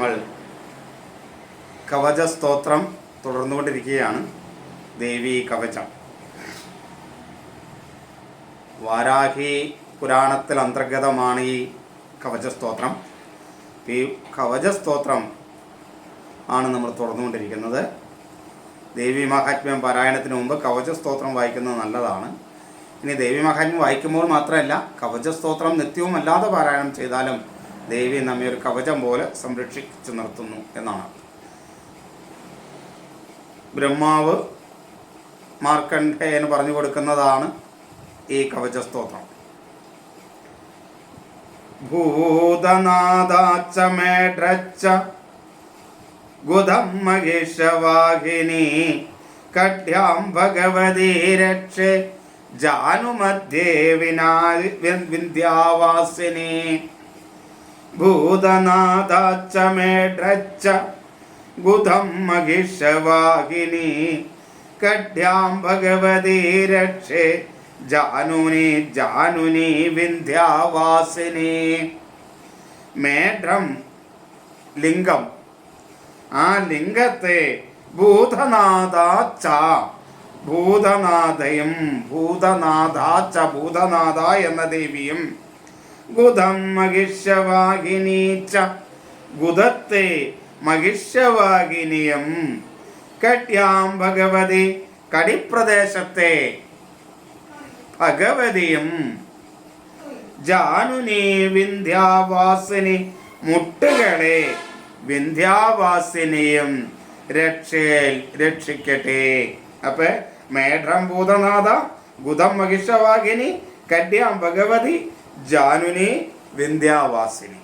നമ്മൾ കവച സ്തോത്രം തുടർന്നുകൊണ്ടിരിക്കുകയാണ്. ദേവി കവചം. വാരാഹി പുരാണത്തിൽ അന്തർഗതമാണ് ഈ കവച സ്തോത്രം ഈ കവച സ്തോത്രം ആണ് നമ്മൾ തുറന്നുകൊണ്ടിരിക്കുന്നത്. ദേവി മഹാത്മ്യം പാരായണത്തിന് മുമ്പ് കവച സ്തോത്രം വായിക്കുന്നത് നല്ലതാണ്. ഇനി ദേവി മഹാത്മ്യം വായിക്കുമ്പോൾ മാത്രമല്ല കവച സ്തോത്രം നിത്യവും അല്ലാതെ പാരായണം ചെയ്താലും ദേവി നമ്മെ ഒരു കവചം പോലെ സംരക്ഷിച്ചു നിർത്തുന്നു എന്നാണ്. ബ്രഹ്മാവ് മാർക്കണ്ഡേയന് പറഞ്ഞു കൊടുക്കുന്നതാണ് ഈ കവച സ്തോത്രം മേഡ്രച്ച ഗുധം മഹേഷവാഹിനി കഠ്യാം ഭഗവതി രക്ഷേ ജാനുമധ്യേ വിനാ വിന്ധ്യാവാസിനി. ഭൂതനാദാച്ച മേഡ്രച്ച ഗുദം മഹിഷവാഹിനി. കഡ്യാം ഭഗവതി രക്ഷേ. ജാനുനി ജാനുനി വിന്ധ്യാവാസിനി. മേഢം ലിംഗം. ആ ലിംഗത്തെ ഭൂതനാഥാച്ച ഭൂതനാഥയും ഭൂതനാഥാച്ച ഭൂതനാഥ എന്ന ദേവിയും ഗുദം മഹിഷവാഹിനീച്ച ഗുദത്തെ മഹിഷവാഹിനിയം കട്യാം ഭഗവതി കടിപ്രദേശത്തെ ഭഗവതിയും. ജാനുനി വിന്ധ്യാവാസിനി മുട്ടുകളെ വിന്ധ്യാവാസിനിയും രക്ഷയിൽ രക്ഷിക്കട്ടെ. അപ്പൊ മേഢം ഭൂതനാഥ ഗുദം മഹിഷവാഹിനി കഡ്യാം ഭഗവതി ജാനുനി വിന്ധ്യാവാസിനി.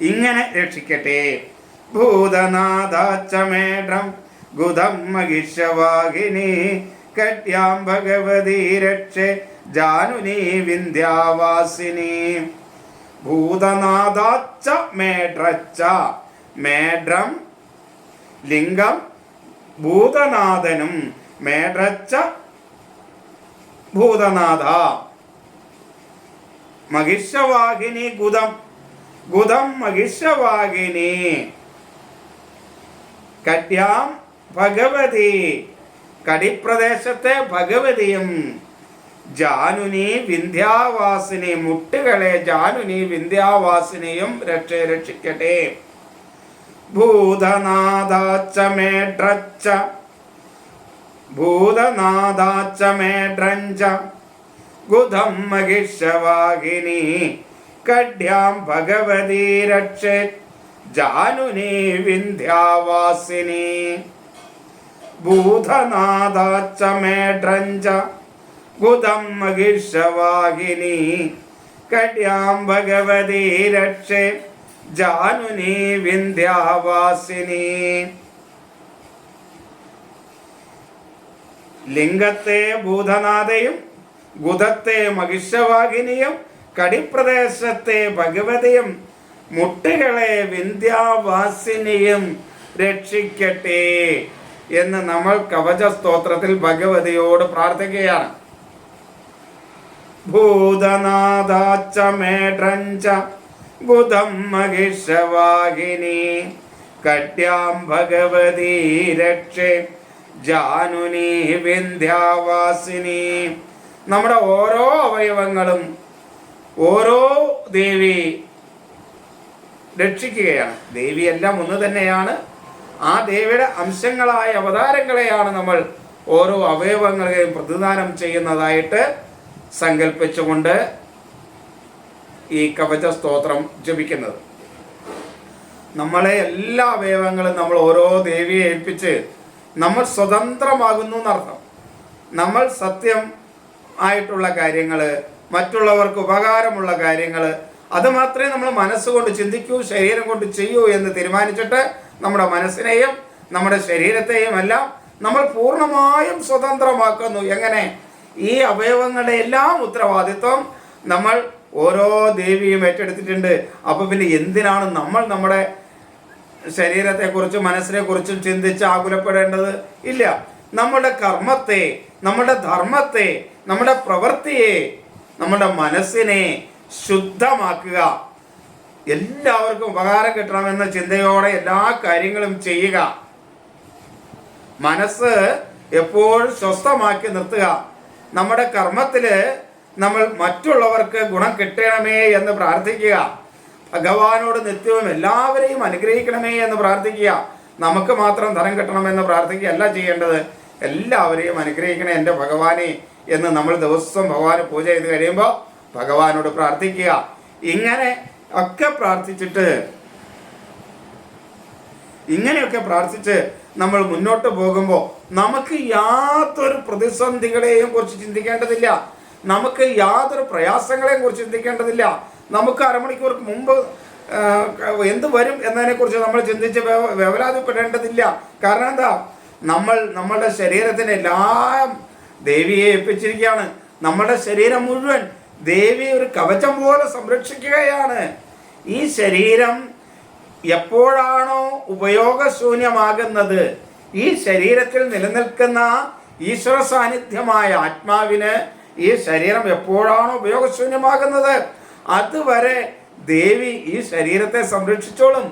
ഇങ്ങനെ രക്ഷിക്കട്ടെ. ഭൂതനാഥാച്ചമേഢം ഗുദം മഹിഷവാഹിനി. കട്യാം ഭഗവതി രക്ഷേ ജാനുനി വിന്ധ്യാവാസിനി. ഭൂതനാഥാച്ച മേഡ്രച്ച മേഡ്രം ലിംഗം ഭൂതനാഥനും മേഡ്രച്ച ഭൂതനാഥ. മഹിഷവാഹിനി ഗുദം. ഗുദം മഹിഷവാഹിനി കട്യാം ഭഗവതി. കടിപ്രദേശത്തെ ഭഗവതിയും ജാനുനി വിന്ധ്യാവാസിനി മുട്ടുകളെ ജാനുനി വിന്ധ്യാവാസിനിയും രക്ഷ രക്ഷിക്കട്ടെ. ഭൂതനാഥാച്ച മേഡ്രച്ച ഭൂതനാഥാച്ച മേഡ്രഞ്ച ഗുദം മഹിഷവാഹിനി കഡ്യാം ഭഗവതി രക്ഷേ. ജാനുനി വിന്ധ്യാവാസിനി. ഭൂതനാഥാച്ച മേഡ്രഞ്ച ഗുദം മഹിഷവാഹിനി കട്യാം ഭഗവതി രക്ഷേ. ജാനുനി വിന്ധ്യാവാസിനി. ലിംഗത്തെ ഭൂതനാഥയും ഗുദത്തെ മഹിഷവാഹിനിയും കടിപ്രദേശത്തെ ഭഗവതിയും മുട്ടുകളെ വിന്ധ്യാവാസിനിയും രക്ഷിക്കട്ടെ എന്ന് നമ്മൾ കവച സ്തോത്രത്തിൽ ഭഗവതിയോട് പ്രാർത്ഥിക്കുകയാണ്. ഭൂതനാഥാച്ച കട്യാം ഭഗവതി രക്ഷേ ജാനുനി വിന്ധ്യാവാസിനി. നമ്മുടെ ഓരോ അവയവങ്ങളും ഓരോ ദേവി രക്ഷിക്കുകയാണ്. ദേവിയെല്ലാം ഒന്ന് തന്നെയാണ്. ആ ദേവിയുടെ അംശങ്ങളായ അവതാരങ്ങളെയാണ് നമ്മൾ ഓരോ അവയവങ്ങളെയും പ്രതിദാനം ചെയ്യുന്നതായിട്ട് സങ്കല്പിച്ചുകൊണ്ട് ഈ കവച സ്തോത്രം ജപിക്കുന്നത്. നമ്മളെ എല്ലാ അവയവങ്ങളും നമ്മൾ ഓരോ ദേവിയെ ഏൽപ്പിച്ച് നമ്മൾ സ്വതന്ത്രമാകുന്നു എന്നർത്ഥം. നമ്മൾ സത്യം ആയിട്ടുള്ള കാര്യങ്ങൾ മറ്റുള്ളവർക്ക് ഉപകാരമുള്ള കാര്യങ്ങൾ അത് മാത്രമേ നമ്മൾ മനസ്സുകൊണ്ട് ചിന്തിക്കൂ ശരീരം കൊണ്ട് ചെയ്യൂ എന്ന് തീരുമാനിച്ചിട്ട് നമ്മുടെ മനസ്സിനെയും നമ്മുടെ ശരീരത്തെയും എല്ലാം നമ്മൾ പൂർണമായും സ്വതന്ത്രമാക്കുന്നു. എങ്ങനെ? ഈ അവയവങ്ങളുടെ എല്ലാം ഉത്തരവാദിത്വം നമ്മൾ ഓരോ ദേവിയും ഏറ്റെടുത്തിട്ടുണ്ട്. അപ്പോൾ പിന്നെ എന്തിനാണ് നമ്മൾ നമ്മുടെ ശരീരത്തെക്കുറിച്ചും മനസ്സിനെക്കുറിച്ചും ചിന്തിച്ച് ആകുലപ്പെടേണ്ടത്? ഇല്ല. നമ്മുടെ കർമ്മത്തെ നമ്മുടെ ധർമ്മത്തെ നമ്മുടെ പ്രവൃത്തിയെ നമ്മുടെ മനസ്സിനെ ശുദ്ധമാക്കുക. എല്ലാവർക്കും ഉപകാരം കിട്ടണമെന്ന ചിന്തയോടെ എല്ലാ കാര്യങ്ങളും ചെയ്യുക. മനസ്സ് എപ്പോഴും സ്വസ്ഥമാക്കി നിർത്തുക. നമ്മുടെ കർമ്മത്തിൽ നമ്മൾ മറ്റുള്ളവർക്ക് ഗുണം കിട്ടണമേ എന്ന് പ്രാർത്ഥിക്കുക. ഭഗവാനോട് നിത്യവും എല്ലാവരെയും അനുഗ്രഹിക്കണമേ എന്ന് പ്രാർത്ഥിക്കുക. നമുക്ക് മാത്രം ധനം കിട്ടണമെന്ന് പ്രാർത്ഥിക്കുക അല്ല ചെയ്യേണ്ടത്. എല്ലാവരെയും അനുഗ്രഹിക്കണേ എന്റെ ഭഗവാനെ. എന്ന് നമ്മൾ ദിവസം ഭഗവാന് പൂജ ചെയ്ത് കഴിയുമ്പോൾ ഭഗവാനോട് പ്രാർത്ഥിക്കുക. ഇങ്ങനെ ഒക്കെ പ്രാർത്ഥിച്ചിട്ട് ഇങ്ങനെയൊക്കെ പ്രാർത്ഥിച്ച് നമ്മൾ മുന്നോട്ട് പോകുമ്പോൾ നമുക്ക് യാതൊരു പ്രതിസന്ധികളെയും കുറിച്ച് ചിന്തിക്കേണ്ടതില്ല. നമുക്ക് യാതൊരു പ്രയാസങ്ങളെയും കുറിച്ച് ചിന്തിക്കേണ്ടതില്ല. നമുക്ക് അരമണിക്കൂർ മുമ്പ് എന്ത് വരും എന്നതിനെക്കുറിച്ച് നമ്മൾ ചിന്തിച്ച് വേവലാതിപ്പെടേണ്ടതില്ല. കാരണം എന്താ? നമ്മൾ നമ്മളുടെ ശരീരത്തിനെല്ലാം ദേവിയെ ഏൽപ്പിച്ചിരിക്കുകയാണ്. നമ്മുടെ ശരീരം മുഴുവൻ ദേവി ഒരു കവചം പോലെ സംരക്ഷിക്കുകയാണ്. ഈ ശരീരം എപ്പോഴാണോ ഉപയോഗശൂന്യമാകുന്നത്? ഈ ശരീരത്തിൽ നിലനിൽക്കുന്ന ഈശ്വര സാന്നിധ്യമായ ആത്മാവിന് ഈ ശരീരം എപ്പോഴാണോ ഉപയോഗശൂന്യമാകുന്നത്? അതുവരെ ദേവി ഈ ശരീരത്തെ സംരക്ഷിച്ചോളും.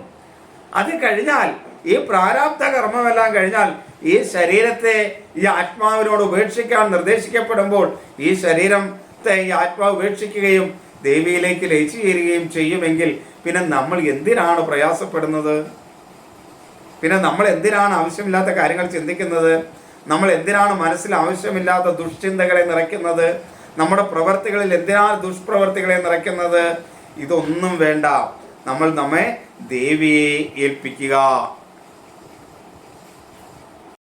അത് കഴിഞ്ഞാൽ ഈ പ്രാരാബ്ധ കർമ്മമെല്ലാം കഴിഞ്ഞാൽ ഈ ശരീരത്തെ ഈ ആത്മാവിനോട് ഉപേക്ഷിക്കാൻ നിർദ്ദേശിക്കപ്പെടുമ്പോൾ ഈ ശരീരത്തെ ഈ ആത്മാവ് ഉപേക്ഷിക്കുകയും ദേവിയിലേക്ക് ലയിച്ചു ചേരുകയും ചെയ്യുമെങ്കിൽ പിന്നെ നമ്മൾ എന്തിനാണ് പ്രയാസപ്പെടുന്നത്? പിന്നെ നമ്മൾ എന്തിനാണ് ആവശ്യമില്ലാത്ത കാര്യങ്ങൾ ചിന്തിക്കുന്നത്? നമ്മൾ എന്തിനാണ് മനസ്സിൽ ആവശ്യമില്ലാത്ത ദുഷ്ചിന്തകളെ നിറയ്ക്കുന്നത്? നമ്മുടെ പ്രവർത്തികളിൽ എന്തിനാണ് ദുഷ്പ്രവർത്തികളെ നിറയ്ക്കുന്നത്? ഇതൊന്നും വേണ്ട. നമ്മൾ നമ്മെ ദേവിയെ ഏൽപ്പിക്കുക.